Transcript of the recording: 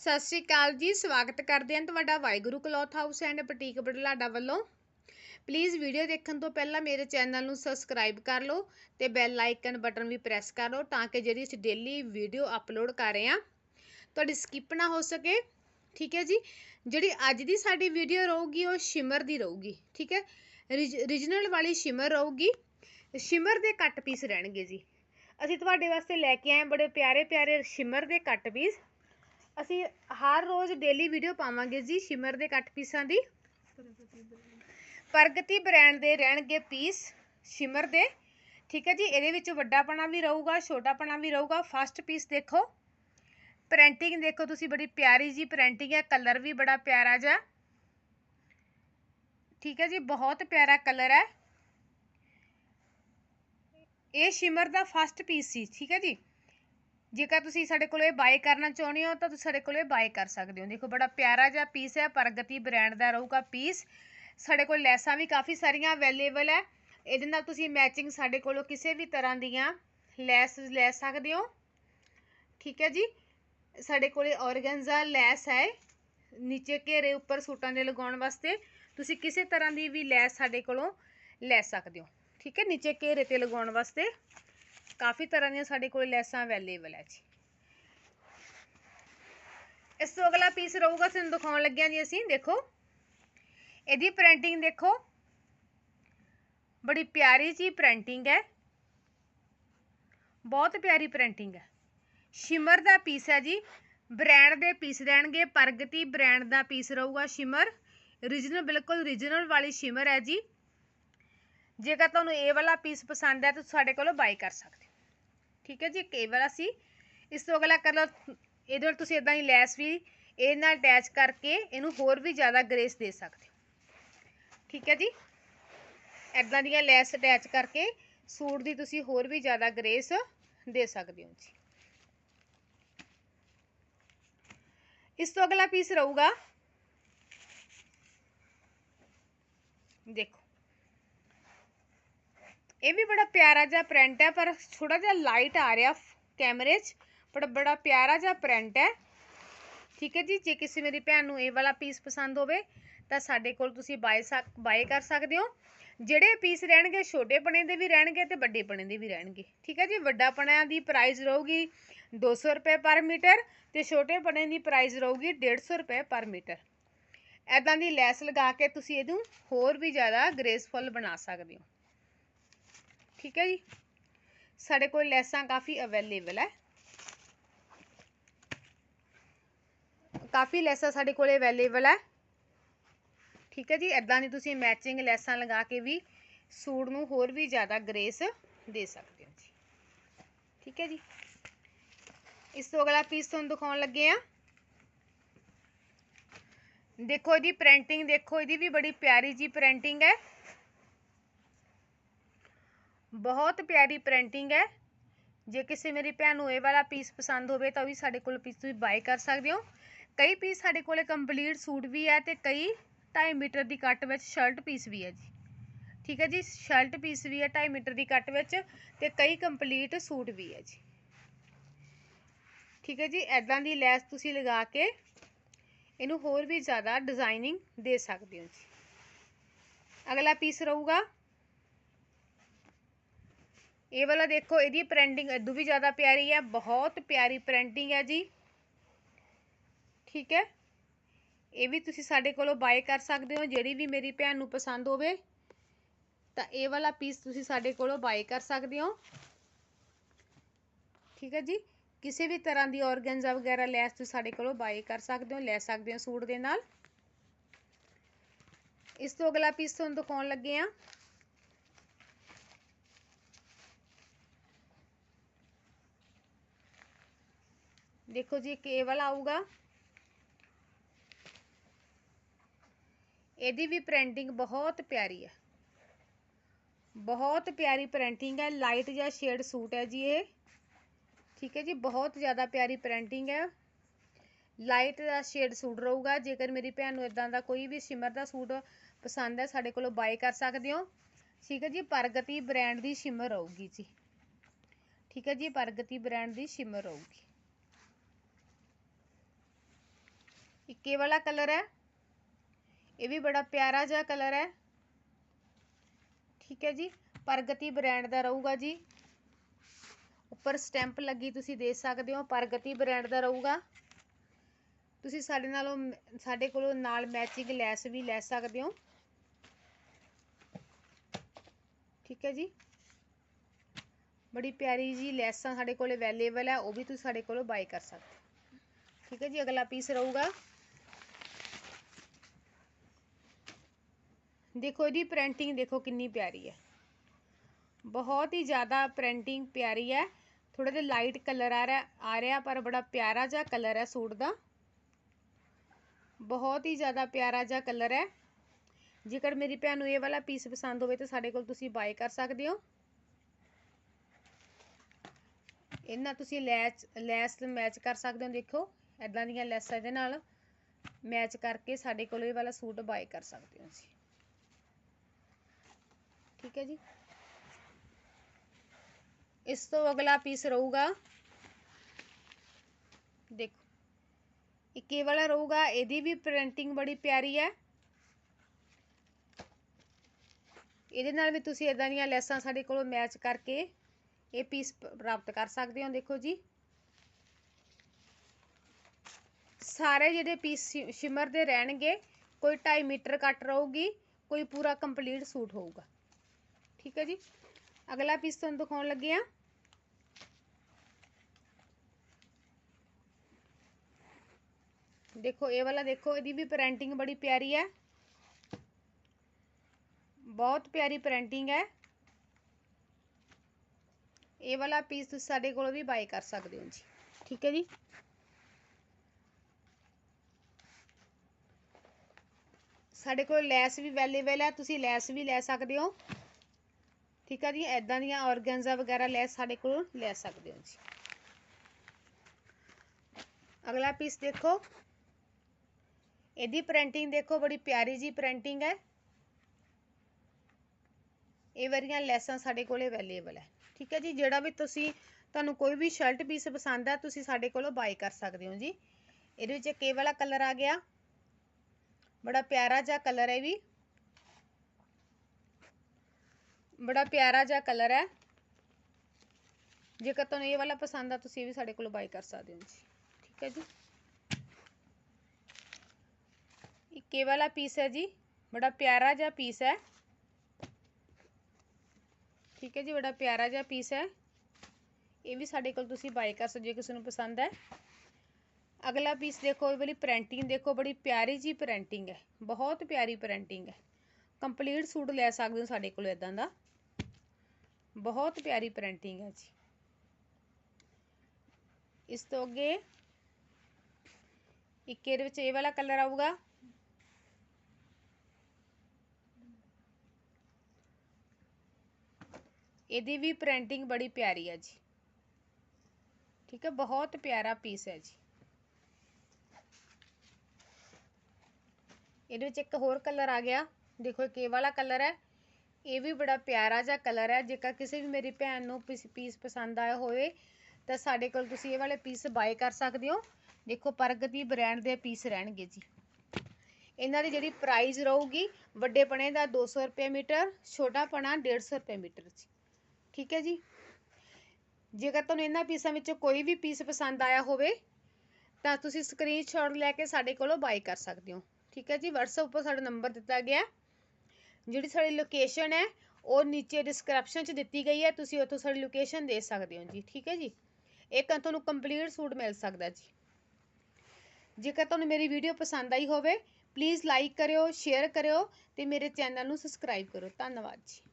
ਸਤਿ ਸ਼੍ਰੀ ਅਕਾਲ ਜੀ, ਸਵਾਗਤ ਕਰਦੇ ਹਾਂ ਤੁਹਾਡਾ Waheguru cloth house and boutique Budhlada ਵੱਲੋਂ। ਪਲੀਜ਼ ਵੀਡੀਓ ਦੇਖਣ ਤੋਂ ਪਹਿਲਾਂ ਮੇਰੇ ਚੈਨਲ ਨੂੰ ਸਬਸਕ੍ਰਾਈਬ ਕਰ ਲਓ ਤੇ ਬੈਲ ਆਈਕਨ ਬਟਨ ਵੀ ਪ੍ਰੈਸ ਕਰ ਲਓ ਤਾਂ ਕਿ ਜਿਹੜੀ ਅਸੀਂ ਡੇਲੀ ਵੀਡੀਓ ਅਪਲੋਡ ਕਰ ਰਹੇ ਹਾਂ, ਤੁਹਾਡੀ ਸਕਿਪ ਨਾ ਹੋ ਸਕੇ। ਠੀਕ ਹੈ ਜੀ, ਜਿਹੜੀ ਅੱਜ ਦੀ ਸਾਡੀ ਵੀਡੀਓ ਰਹੂਗੀ ਉਹ ਸ਼ਿਮਰ ਦੀ ਰਹੂਗੀ, ਠੀਕ ਹੈ? ਰੀਜਨਲ ਵਾਲੀ ਸ਼ਿਮਰ ਰਹੂਗੀ। ਸ਼ਿਮਰ ਦੇ ਕੱਟ ਪੀਸ ਰਹਿਣਗੇ ਜੀ। ਅਸੀਂ ਤੁਹਾਡੇ ਵਾਸਤੇ ਲੈ ਕੇ ਆਏ ਹਾਂ ਬੜੇ ਪਿਆਰੇ ਪਿਆਰੇ ਸ਼ਿਮਰ ਦੇ ਕੱਟ ਪੀਸ ਅਸੀਂ ਹਰ ਰੋਜ਼ ਡੇਲੀ ਵੀਡੀਓ ਪਾਵਾਂਗੇ ਜੀ ਸ਼ਿਮਰ ਦੇ ਕੱਟ ਪੀਸਾਂ ਦੀ। ਪ੍ਰਗਤੀ ਬ੍ਰਾਂਡ ਦੇ ਰਹਿਣਗੇ ਪੀਸ ਸ਼ਿਮਰ ਦੇ। ਠੀਕ ਹੈ ਜੀ, ਇਹਦੇ ਵਿੱਚ ਵੱਡਾਪਣਾ ਵੀ ਰਹੂਗਾ, ਛੋਟਾਪਣਾ ਵੀ ਰਹੂਗਾ। ਫਸਟ ਪੀਸ ਦੇਖੋ। ਪ੍ਰਿੰਟਿੰਗ ਦੇਖੋ ਤੁਸੀਂ, ਬੜੀ ਪਿਆਰੀ ਜੀ ਪ੍ਰਿੰਟਿੰਗ ਹੈ ਕਲਰ ਵੀ ਬੜਾ ਪਿਆਰਾ ਜਿਹਾ। ਠੀਕ ਹੈ ਜੀ, ਬਹੁਤ ਪਿਆਰਾ ਕਲਰ ਹੈ। ਇਹ ਸ਼ਿਮਰ ਦਾ ਫਸਟ ਪੀਸ ਸੀ, ਠੀਕ ਹੈ ਜੀ। ਜੇਕਰ ਤੁਸੀਂ ਸਾਡੇ ਕੋਲ ਇਹ ਬਾਏ ਕਰਨਾ ਚਾਹੁੰਦੇ ਹੋ, ਤਾਂ ਤੁਸੀਂ ਸਾਡੇ ਕੋਲ ਇਹ ਬਾਏ ਕਰ ਸਕਦੇ ਹੋ। ਦੇਖੋ, ਬੜਾ ਪਿਆਰਾ ਜਿਹਾ ਪੀਸ ਹੈ, ਪ੍ਰਗਤੀ ਬ੍ਰਾਂਡ ਦਾ ਰਹੂਗਾ ਪੀਸ ਸਾਡੇ ਕੋਲ ਲੈਸਾਂ ਵੀ ਕਾਫੀ ਸਾਰੀਆਂ ਅਵੇਲੇਬਲ ਹੈ। ਇਹਦੇ ਨਾਲ ਤੁਸੀਂ ਮੈਚਿੰਗ ਸਾਡੇ ਕੋਲੋਂ ਕਿਸੇ ਵੀ ਤਰ੍ਹਾਂ ਦੀਆਂ ਲੈਸ ਲੈ ਸਕਦੇ ਹੋ। ਠੀਕ ਹੈ ਜੀ? ਸਾਡੇ ਕੋਲੇ ਔਰਗੈਂਜ਼ਾ ਲੈਸ ਹੈ। ਨੀਚੇ ਘੇਰੇ ਉੱਪਰ ਸੂਟਾਂ ਦੇ ਲਗਾਉਣ ਵਾਸਤੇ ਤੁਸੀਂ ਕਿਸੇ ਤਰ੍ਹਾਂ ਦੀ ਵੀ ਲੈਸ ਸਾਡੇ ਕੋਲੋਂ ਲੈ ਸਕਦੇ ਹੋ। ਠੀਕ ਹੈ? ਨੀਚੇ ਘੇਰੇ ਤੇ ਲਗਾਉਣ ਵਾਸਤੇ ਕਾਫੀ ਤਰ੍ਹਾਂ ਦੀਆਂ ਸਾਡੇ ਕੋਲ ਲੈਸਾਂ ਅਵੇਲੇਬਲ ਹੈ ਜੀ। ਇਸ ਤੋਂ ਅਗਲਾ ਪੀਸ ਰਹੂਗਾ ਤੁਹਾਨੂੰ ਦਿਖਾਉਣ ਲੱਗਿਆ ਜੀ ਅਸੀਂ, ਦੇਖੋ। ਇਹਦੀ ਪ੍ਰਿੰਟਿੰਗ ਦੇਖੋ। ਬੜੀ ਪਿਆਰੀ ਜੀ ਪ੍ਰਿੰਟਿੰਗ ਹੈ। ਬਹੁਤ ਪਿਆਰੀ ਪ੍ਰਿੰਟਿੰਗ ਹੈ। ਸ਼ਿਮਰ ਦਾ ਪੀਸ ਹੈ ਜੀ। ਬ੍ਰਾਂਡ ਦੇ ਪੀਸ ਰਹਿਣਗੇ ਪ੍ਰਗਤੀ ਬ੍ਰਾਂਡ ਦਾ ਪੀਸ ਰਹੂਗਾ ਸ਼ਿਮਰ। ਰੀਜਨਲ ਬਿਲਕੁਲ ਰੀਜਨਲ ਵਾਲੀ ਸ਼ਿਮਰ ਹੈ ਜੀ। ਜੇਕਰ ਤੁਹਾਨੂੰ ਇਹ ਵਾਲਾ ਪੀਸ ਪਸੰਦ ਹੈ ਤਾਂ ਸਾਡੇ ਕੋਲੋਂ ਬਾਈ ਕਰ ਸਕਦੇ ਹੋ। ਠੀਕ ਹੈ ਜੀ ਇਹ ਵਾਰ ਸੀ। ਇਸ ਤੋਂ ਅਗਲਾ ਕਲਰ ਇਹਦੇ ਨਾਲ ਤੁਸੀਂ ਇਦਾਂ ਹੀ ਲੈਸ ਵੀ ਇਹ ਨਾਲ ਅਟੈਚ ਕਰਕੇ ਇਹਨੂੰ ਹੋਰ ਵੀ ਜ਼ਿਆਦਾ ਗ੍ਰੇਸ ਦੇ ਸਕਦੇ ਹੋ। ਠੀਕ ਹੈ ਜੀ? ਇਦਾਂ ਦੀਆਂ ਲੈਸ ਅਟੈਚ ਕਰਕੇ ਸੂਟ ਦੀ ਤੁਸੀਂ ਹੋਰ ਵੀ ਜ਼ਿਆਦਾ ਗ੍ਰੇਸ ਦੇ ਸਕਦੇ ਹੋ ਜੀ। ਇਸ ਤੋਂ ਅਗਲਾ ਪੀਸ ਰਹੂਗਾ। ਦੇਖੋ। ਇਹ ਵੀ ਬੜਾ ਪਿਆਰਾ ਜਿਹਾ ਪ੍ਰਿੰਟ ਹੈ, ਪਰ ਥੋੜਾ ਜਿਹਾ ਲਾਈਟ ਆ ਰਿਹਾ ਕੈਮਰੇ 'ਚ ਪਰ ਬੜਾ ਪਿਆਰਾ ਜਿਹਾ ਪ੍ਰਿੰਟ ਹੈ। ਠੀਕ ਹੈ ਜੀ, ਜੇ ਕਿਸੇ ਮੇਰੀ ਭੈਣ ਨੂੰ ਇਹ ਵਾਲਾ ਪੀਸ ਪਸੰਦ ਹੋਵੇ, ਤਾਂ ਸਾਡੇ ਕੋਲ ਤੁਸੀਂ ਬਾਏ ਬਾਏ ਕਰ ਸਕਦੇ ਹੋ। ਜਿਹੜੇ ਪੀਸ ਰਹਿਣਗੇ, ਛੋਟੇ ਪਣੇ ਦੇ ਵੀ ਰਹਿਣਗੇ ਤੇ ਵੱਡੇ ਪਣੇ ਦੇ ਵੀ ਰਹਿਣਗੇ। ਠੀਕ ਹੈ ਜੀ, ਵੱਡਾ ਪਣਿਆਂ ਦੀ ਪ੍ਰਾਈਸ ਰਹੂਗੀ 200 ਰੁਪਏ ਪਰ ਮੀਟਰ ਤੇ ਛੋਟੇ ਪਣੇ ਦੀ ਪ੍ਰਾਈਸ ਰਹੂਗੀ 150 ਰੁਪਏ ਪਰ ਮੀਟਰ। ਐਦਾਂ ਦੀ ਲੈਸ ਲਗਾ ਕੇ ਤੁਸੀਂ ਇਹਨੂੰ ਹੋਰ ਵੀ ਜ਼ਿਆਦਾ ਗ੍ਰੇਸਫੁਲ ਬਣਾ ਸਕਦੇ ਹੋ। ਠੀਕ ਹੈ ਜੀ? ਸਾਡੇ ਕੋਲ ਲੈਸਾਂ ਕਾਫੀ ਅਵੇਲੇਬਲ ਹੈ। ਕਾਫੀ ਲੈਸਾਂ ਸਾਡੇ ਕੋਲ ਅਵੇਲੇਬਲ ਹੈ। ਠੀਕ ਹੈ ਜੀ? ਐਦਾਂ ਦੀ ਤੁਸੀਂ ਮੈਚਿੰਗ ਲੈਸਾਂ ਲਗਾ ਕੇ ਵੀ ਸੂਟ ਨੂੰ ਹੋਰ ਵੀ ਜ਼ਿਆਦਾ ਗ੍ਰੇਸ ਦੇ ਸਕਦੇ ਹੋ ਜੀ। ਠੀਕ ਹੈ ਜੀ? ਇਸ ਤੋਂ ਅਗਲਾ ਪੀਸ ਤੁਹਾਨੂੰ ਦਿਖਾਉਣ ਲੱਗੇ ਆ ਦੇਖੋ ਇਹਦੀ ਪ੍ਰਿੰਟਿੰਗ ਦੇਖੋ, ਇਹਦੀ ਵੀ ਬੜੀ ਪਿਆਰੀ ਜੀ ਪ੍ਰਿੰਟਿੰਗ ਹੈ। ਬਹੁਤ ਪਿਆਰੀ ਪ੍ਰਿੰਟਿੰਗ ਹੈ। ਜੇ ਕਿਸੇ ਮੇਰੀ ਭੈਣ ਨੂੰ ਇਹ ਵਾਲਾ ਪੀਸ ਪਸੰਦ ਹੋਵੇ ਤਾਂ ਉਹ ਵੀ ਸਾਡੇ ਕੋਲ ਪੀਸ ਤੁਸੀਂ ਬਾਏ ਕਰ ਸਕਦੇ ਹੋ। ਕਈ ਪੀਸ ਸਾਡੇ ਕੋਲੇ ਕੰਪਲੀਟ ਸੂਟ ਵੀ ਹੈ ਤੇ ਕਈ 2.5 ਮੀਟਰ ਦੀ ਕੱਟ ਵਿੱਚ ਸ਼ਰਟ ਪੀਸ ਵੀ ਹੈ ਜੀ। ਠੀਕ ਹੈ ਜੀ ਸ਼ਰਟ ਪੀਸ ਵੀ ਹੈ 2.5 ਮੀਟਰ ਦੀ ਕੱਟ ਵਿੱਚ ਤੇ ਕਈ ਕੰਪਲੀਟ ਸੂਟ ਵੀ ਹੈ ਜੀ। ਠੀਕ ਹੈ ਜੀ ਐਦਾਂ ਦੀ ਲੈਸ ਤੁਸੀਂ ਲਗਾ ਕੇ ਇਹਨੂੰ ਹੋਰ ਵੀ ਜ਼ਿਆਦਾ ਡਿਜ਼ਾਈਨਿੰਗ ਦੇ ਸਕਦੇ ਹੋ ਜੀ। ਅਗਲਾ ਪੀਸ ਰਹੂਗਾ ਇਹ ਵਾਲਾ ਦੇਖੋ, ਇਹਦੀ ਪ੍ਰਿੰਟਿੰਗ ਇਦੋਂ ਵੀ ਜ਼ਿਆਦਾ ਪਿਆਰੀ ਹੈ, ਬਹੁਤ ਪਿਆਰੀ ਪ੍ਰਿੰਟਿੰਗ ਹੈ ਜੀ। ਠੀਕ ਹੈ? ਇਹ ਵੀ ਤੁਸੀਂ ਸਾਡੇ ਕੋਲੋਂ ਬਾਏ ਕਰ ਸਕਦੇ ਹੋ, ਜਿਹੜੀ ਵੀ ਮੇਰੀ ਭੈਣ ਨੂੰ ਪਸੰਦ ਹੋਵੇ। ਤਾਂ ਇਹ ਵਾਲਾ ਪੀਸ ਤੁਸੀਂ ਸਾਡੇ ਕੋਲੋਂ ਬਾਏ ਕਰ ਸਕਦੇ ਹੋ। ਠੀਕ ਹੈ ਜੀ? ਕਿਸੇ ਵੀ ਤਰ੍ਹਾਂ ਦੀ ਔਰਗੈਂਜ਼ਾ ਵਗੈਰਾ ਲੈਸ ਤੁਸੀਂ ਸਾਡੇ ਕੋਲੋਂ ਬਾਏ ਕਰ ਸਕਦੇ ਹੋ, ਲੈ ਸਕਦੇ ਹੋ ਸੂਟ ਦੇ ਨਾਲ। ਇਸ ਤੋਂ ਅਗਲਾ ਪੀਸ ਤੁਹਾਨੂੰ ਦਿਖਾਉਣ ਲੱਗੇ ਆ ਦੇਖੋ ਜੀ, ਇੱਕ ਇਹ ਵਾਲਾ ਆਊਗਾ। ਇਹਦੀ ਵੀ ਪ੍ਰਿੰਟਿੰਗ ਬਹੁਤ ਪਿਆਰੀ ਹੈ ਬਹੁਤ ਪਿਆਰੀ ਪ੍ਰਿੰਟਿੰਗ ਹੈ ਲਾਈਟ ਜਿਹਾ ਸ਼ੇਡ ਸੂਟ ਹੈ ਜੀ ਇਹ। ਠੀਕ ਹੈ ਜੀ, ਬਹੁਤ ਜ਼ਿਆਦਾ ਪਿਆਰੀ ਪ੍ਰਿੰਟਿੰਗ ਹੈ ਲਾਈਟ ਦਾ ਸ਼ੇਡ ਸੂਟ ਰਹੂਗਾ, ਜੇਕਰ ਮੇਰੀ ਭੈਣ ਨੂੰ ਇਦਾਂ ਦਾ ਕੋਈ ਵੀ ਸ਼ਿਮਰ ਦਾ ਸੂਟ ਪਸੰਦ ਹੈ ਸਾਡੇ ਕੋਲੋਂ ਬਾਏ ਕਰ ਸਕਦੇ ਹੋ। ਠੀਕ ਹੈ ਜੀ, ਪ੍ਰਗਤੀ ਬ੍ਰਾਂਡ ਦੀ ਸ਼ਿਮਰ ਰਹੂਗੀ ਜੀ। ਠੀਕ ਹੈ ਜੀ, ਪ੍ਰਗਤੀ ਬ੍ਰਾਂਡ ਦੀ ਸ਼ਿਮਰ ਰਹੂਗੀ। ਇੱਕ ਵਾਲਾ ਕਲਰ ਹੈ। ਇਹ ਵੀ ਬੜਾ ਪਿਆਰਾ ਜਿਹਾ ਕਲਰ ਹੈ। ਠੀਕ ਹੈ ਜੀ, ਪ੍ਰਗਤੀ ਬ੍ਰਾਂਡ ਦਾ ਰਹੂਗਾ ਜੀ। ਉੱਪਰ ਸਟੈਂਪ ਲੱਗੀ ਤੁਸੀਂ ਦੇ ਸਕਦੇ ਹੋ, ਪ੍ਰਗਤੀ ਬ੍ਰਾਂਡ ਦਾ ਰਹੂਗਾ। ਤੁਸੀਂ ਸਾਡੇ ਨਾਲੋਂ ਮ- ਸਾਡੇ ਕੋਲੋਂ ਨਾਲ ਮੈਚਿੰਗ ਲੈਸ ਵੀ ਲੈ ਸਕਦੇ ਹੋ। ਠੀਕ ਹੈ ਜੀ। ਬੜੀ ਪਿਆਰੀ ਜੀ ਲੈਸਾਂ ਸਾਡੇ ਕੋਲ ਅਵੇਲੇਬਲ ਹੈ, ਉਹ ਵੀ ਤੁਸੀਂ ਸਾਡੇ ਕੋਲੋਂ ਬਾਈ ਕਰ ਸਕਦੇ ਹੋ। ਠੀਕ ਹੈ ਜੀ, ਅਗਲਾ ਪੀਸ ਰਹੂਗਾ। ਦੇਖੋ ਇਹਦੀ ਪ੍ਰਿੰਟਿੰਗ ਦੇਖੋ ਕਿੰਨੀ ਪਿਆਰੀ ਹੈ। ਬਹੁਤ ਹੀ ਜ਼ਿਆਦਾ ਪ੍ਰਿੰਟਿੰਗ ਪਿਆਰੀ ਹੈ। ਥੋੜਾ ਜਿਹਾ ਲਾਈਟ ਕਲਰ ਆ ਰਿਹਾ ਆ ਰਿਹਾ, ਪਰ ਬੜਾ ਪਿਆਰਾ ਜਿਹਾ ਕਲਰ ਹੈ ਸੂਟ ਦਾ। ਬਹੁਤ ਹੀ ਜ਼ਿਆਦਾ ਪਿਆਰਾ ਜਿਹਾ ਕਲਰ ਹੈ। ਜੇਕਰ ਮੇਰੀ ਭੈਣ ਨੂੰ ਇਹ ਵਾਲਾ ਪੀਸ ਪਸੰਦ ਹੋਵੇ ਤਾਂ ਸਾਡੇ ਕੋਲ ਤੁਸੀਂ ਬਾਏ ਕਰ ਸਕਦੇ ਹੋ। ਇਹਨਾਂ ਤੁਸੀਂ ਲੈਸ ਲੈਸ ਮੈਚ ਕਰ ਸਕਦੇ ਹੋ, ਦੇਖੋ। ਐਦਾਂ ਦੀਆਂ ਲੈਸਾਂ ਇਹਦੇ ਨਾਲ ਮੈਚ ਕਰਕੇ ਸਾਡੇ ਕੋਲ ਇਹ ਵਾਲਾ ਸੂਟ ਬਾਏ ਕਰ ਸਕਦੇ ਹੋ ਜੀ ਠੀਕ ਹੈ ਜੀ। ਇਸ ਤੋਂ ਅਗਲਾ ਪੀਸ ਰਹੂਗਾ। ਦੇਖੋ ਇੱਕ ਇਹ ਵਾਲਾ ਰਹੂਗਾ? ਇਹਦੀ ਵੀ ਪ੍ਰਿੰਟਿੰਗ ਬੜੀ ਪਿਆਰੀ ਹੈ। ਇਹਦੇ ਨਾਲ ਵੀ ਤੁਸੀਂ ਇਦਾਂ ਦੀਆਂ ਲੈਸਾਂ ਸਾਡੇ ਕੋਲੋਂ ਮੈਚ ਕਰਕੇ ਇਹ ਪੀਸ ਪ੍ਰਾਪਤ ਕਰ ਸਕਦੇ ਹੋ, ਦੇਖੋ ਜੀ। ਸਾਰੇ ਜਿਹੜੇ ਪੀਸ ਸ਼ਿਮਰ ਦੇ ਰਹਿਣਗੇ, ਕੋਈ 2.5 ਮੀਟਰ ਕੱਟ ਰਹੂਗੀ, ਕੋਈ ਪੂਰਾ ਕੰਪਲੀਟ ਸੂਟ ਹੋਊਗਾ। ਠੀਕ ਹੈ ਜੀ ਅਗਲਾ ਪੀਸ ਤੁਹਾਨੂੰ ਦਿਖਾਉਣ ਲੱਗੇ ਆ ਦੇਖੋ ਇਹ ਵਾਲਾ ਦੇਖੋ ਇਹਦੀ ਵੀ ਪ੍ਰਿੰਟਿੰਗ ਬੜੀ ਪਿਆਰੀ ਹੈ ਬਹੁਤ ਪਿਆਰੀ ਪ੍ਰਿੰਟਿੰਗ ਹੈ ਇਹ ਵਾਲਾ ਪੀਸ ਤੁਸੀਂ ਸਾਡੇ ਕੋਲੋਂ ਵੀ ਬਾਈ ਕਰ ਸਕਦੇ ਹੋ ਜੀ ਠੀਕ ਹੈ ਜੀ ਸਾਡੇ ਕੋਲ ਲੈਸ ਵੀ ਅਵੇਲੇਬਲ ਹੈ ਤੁਸੀਂ ਲੈਸ ਵੀ ਲੈ ਸਕਦੇ ਹੋ ਠੀਕ ਹੈ ਜੀ ਐਦਾਂ ਦੀਆਂ ਔਰਗੈਂਜ਼ਾ ਵਗੈਰਾ ਲੈਸ ਸਾਡੇ ਕੋਲ, ਲੈ ਸਕਦੇ ਹੋ ਜੀ। ਅਗਲਾ ਪੀਸ ਦੇਖੋ। ਇਹਦੀ ਪ੍ਰਿੰਟਿੰਗ ਦੇਖੋ, ਬੜੀ ਪਿਆਰੀ ਜੀ ਪ੍ਰਿੰਟਿੰਗ ਹੈ। ਇਹ ਵਾਰੀਆਂ ਲੈਸਾਂ ਸਾਡੇ ਕੋਲ ਅਵੇਲੇਬਲ ਹੈ। ਠੀਕ ਹੈ ਜੀ, ਜਿਹੜਾ ਵੀ ਤੁਸੀਂ, ਤੁਹਾਨੂੰ ਕੋਈ ਵੀ ਸ਼ਰਟ ਪੀਸ ਪਸੰਦ ਆ ਤੁਸੀਂ ਸਾਡੇ ਕੋਲੋਂ ਬਾਈ ਕਰ ਸਕਦੇ ਹੋ ਜੀ। ਇਹਦੇ ਵਿੱਚ ਇੱਕ ਇਹ ਵਾਲਾ ਕਲਰ ਆ ਗਿਆ। ਬੜਾ ਪਿਆਰਾ ਜਿਹਾ ਕਲਰ ਹੈ ਵੀ। ਬੜਾ ਪਿਆਰਾ ਜਿਹਾ ਕਲਰ ਹੈ। ਜੇਕਰ ਤੁਹਾਨੂੰ ਇਹ ਵਾਲਾ ਪਸੰਦ ਆ, ਤੁਸੀਂ ਇਹ ਵੀ ਸਾਡੇ ਕੋਲੋਂ ਬਾਈ ਕਰ ਸਕਦੇ ਹੋ ਜੀ। ਠੀਕ ਹੈ ਜੀ। ਇੱਕ ਇਹ ਵਾਲਾ ਪੀਸ ਹੈ ਜੀ। ਬੜਾ ਪਿਆਰਾ ਜਿਹਾ ਪੀਸ ਹੈ। ਠੀਕ ਹੈ ਜੀ, ਬੜਾ ਪਿਆਰਾ ਜਿਹਾ ਪੀਸ ਹੈ। ਇਹ ਵੀ ਸਾਡੇ ਕੋਲ ਤੁਸੀਂ ਬਾਈ ਕਰ ਸਕਦੇ ਹੋ ਕਿਸੇ ਨੂੰ ਪਸੰਦ ਹੈ। ਅਗਲਾ ਪੀਸ ਦੇਖੋ, ਇਹ ਵਾਲੀ ਪ੍ਰਿੰਟਿੰਗ ਦੇਖੋ, ਬੜੀ ਪਿਆਰੀ ਜੀ ਪ੍ਰਿੰਟਿੰਗ ਹੈ। ਬਹੁਤ ਪਿਆਰੀ ਪ੍ਰਿੰਟਿੰਗ ਹੈ। ਕੰਪਲੀਟ ਸੂਟ ਲੈ ਸਕਦੇ ਹੋ ਸਾਡੇ ਕੋਲ ਇਦਾਂ ਦਾ। ਬਹੁਤ ਪਿਆਰੀ ਪ੍ਰਿੰਟਿੰਗ ਹੈ ਜੀ ਇਸ ਤੋਂ ਅੱਗੇ ਇੱਕ ਇਹਦੇ ਵਿੱਚ ਇਹ ਵਾਲਾ ਕਲਰ ਆਊਗਾ ਇਹਦੀ ਵੀ ਪ੍ਰਿੰਟਿੰਗ ਬੜੀ ਪਿਆਰੀ ਹੈ ਜੀ ਠੀਕ ਹੈ ਬਹੁਤ ਪਿਆਰਾ ਪੀਸ ਹੈ ਜੀ ਇਹਦੇ ਵਿੱਚ ਇੱਕ ਹੋਰ ਕਲਰ ਆ ਗਿਆ ਦੇਖੋ ਇੱਕ ਇਹ ਵਾਲਾ ਕਲਰ ਹੈ ਇਹ ਵੀ ਬੜਾ ਪਿਆਰਾ ਜਿਹਾ ਕਲਰ ਹੈ। ਜੇਕਰ ਕਿਸੇ ਵੀ ਮੇਰੀ ਭੈਣ ਨੂੰ ਪੀਸ ਪੀਸ ਪਸੰਦ ਆਇਆ ਹੋਵੇ, ਤਾਂ ਸਾਡੇ ਕੋਲ ਤੁਸੀਂ ਇਹ ਵਾਲੇ ਪੀਸ ਬਾਏ ਕਰ ਸਕਦੇ ਹੋ। ਦੇਖੋ ਪ੍ਰਗਤੀ ਬ੍ਰਾਂਡ ਦੇ ਪੀਸ ਰਹਿਣਗੇ ਜੀ। ਇਹਨਾਂ ਦੀ ਜਿਹੜੀ ਪ੍ਰਾਈਸ ਰਹੂਗੀ ਵੱਡੇ ਪਣੇ ਦਾ 200 ਰੁਪਏ ਮੀਟਰ ਛੋਟਾ ਪਣਾ 150 ਰੁਪਏ ਮੀਟਰ ਜੀ। ਠੀਕ ਹੈ ਜੀ? ਜੇਕਰ ਤੁਹਾਨੂੰ ਇਹਨਾਂ ਪੀਸਾਂ ਵਿੱਚੋਂ ਕੋਈ ਵੀ ਪੀਸ ਪਸੰਦ ਆਇਆ ਹੋਵੇ, ਤਾਂ ਤੁਸੀਂ ਸਕਰੀਨਸ਼ਾਟ ਲੈ ਕੇ ਸਾਡੇ ਕੋਲੋਂ ਬਾਈ ਕਰ ਸਕਦੇ ਹੋ। ਠੀਕ ਹੈ ਜੀ? WhatsApp ਉੱਪਰ ਸਾਡਾ ਨੰਬਰ ਦਿੱਤਾ ਗਿਆ। ਜਿਹੜੀ ਸਾਡੀ ਲੋਕੇਸ਼ਨ ਹੈ, ਉਹ ਨੀਚੇ ਡਿਸਕ੍ਰਿਪਸ਼ਨ 'ਚ ਦਿੱਤੀ ਗਈ ਹੈ, ਤੁਸੀਂ ਉੱਥੋਂ ਸਾਡੀ ਲੋਕੇਸ਼ਨ ਦੇ ਸਕਦੇ ਹੋ ਜੀ, ਠੀਕ ਹੈ ਜੀ? ਇੱਕ ਤੁਹਾਨੂੰ ਕੰਪਲੀਟ ਸੂਟ ਮਿਲ ਸਕਦਾ ਜੀ। ਜੇਕਰ ਤੁਹਾਨੂੰ ਮੇਰੀ ਵੀਡੀਓ ਪਸੰਦ ਆਈ ਹੋਵੇ ਪਲੀਜ਼ ਲਾਈਕ ਕਰਿਓ ਸ਼ੇਅਰ ਕਰਿਓ ਤੇ ਮੇਰੇ ਚੈਨਲ ਨੂੰ ਸਬਸਕ੍ਰਾਈਬ ਕਰੋ ਧੰਨਵਾਦ ਜੀ।